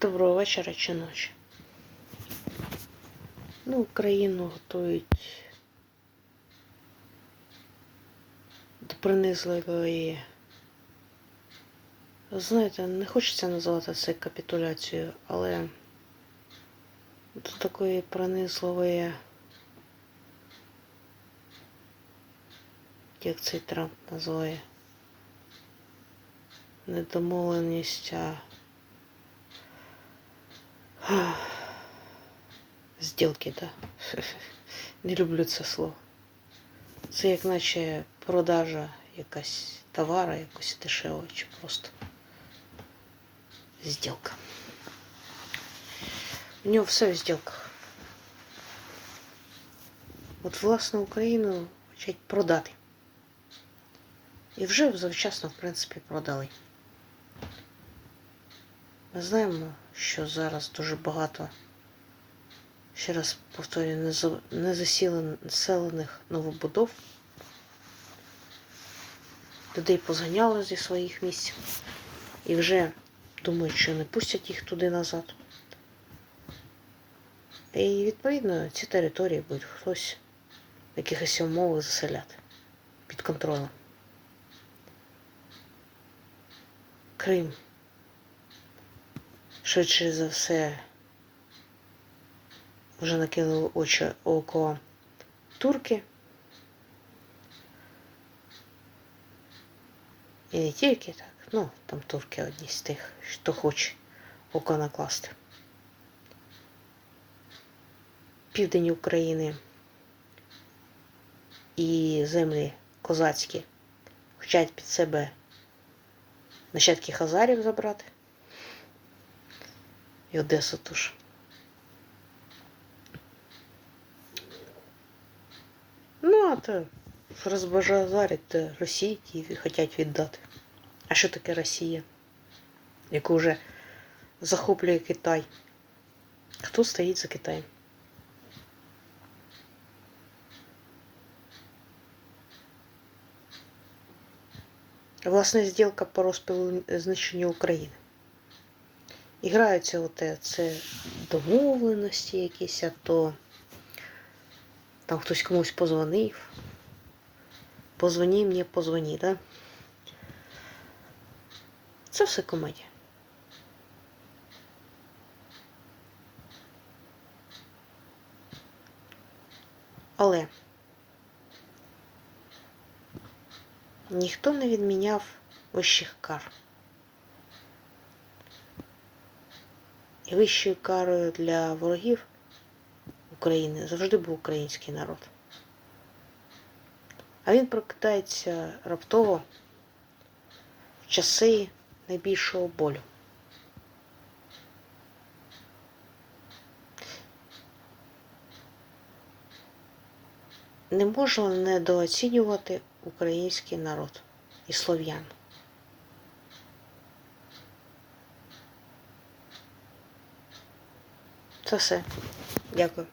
Доброго вечора чи ночі. Ну, Україну готують до принизливої. Знаєте, не хочеться називати це капітуляцією, але до такої принизливої, як цей Трамп називає, недомовленість, а Сделки, да. Не люблю це слово. Це як наче продажа якась товара, якось дешево, чи просто зділка. У нього все в зділках. От власне Україну хочуть продати. І вже завчасно, в принципі, продали. Ми знаємо, що зараз дуже багато, ще раз повторюю, незаселених новобудов. Людей позганяли зі своїх місць і вже думають, що не пустять їх туди назад. І відповідно ці території будуть хтось в якихось умовах заселяти під контролем. Крим швидше за все вже накинули очі око турки. І не тільки так, ну, там турки одні з тих, хто хоче око накласти. Південь України і землі козацькі хочуть під себе нащадки Хазарів забрати і Одесу тож. Ну, а то розбажазарять Росії ті хочуть віддати. А що таке Росія? Яку вже захоплює Китай? Хто стоїть за Китаєм? Власне, зділка по розпилу знищення України. І граються це домовленості якісь, а то там хтось комусь позвонив. Позвоні мені, позвоні, да? Це все комедія. Але ніхто не відміняв вищих кар. І вищою карою для ворогів України завжди був український народ. А він прокидається раптово в часи найбільшого болю. Не можна недооцінювати український народ і слов'ян. Це все. Дякую.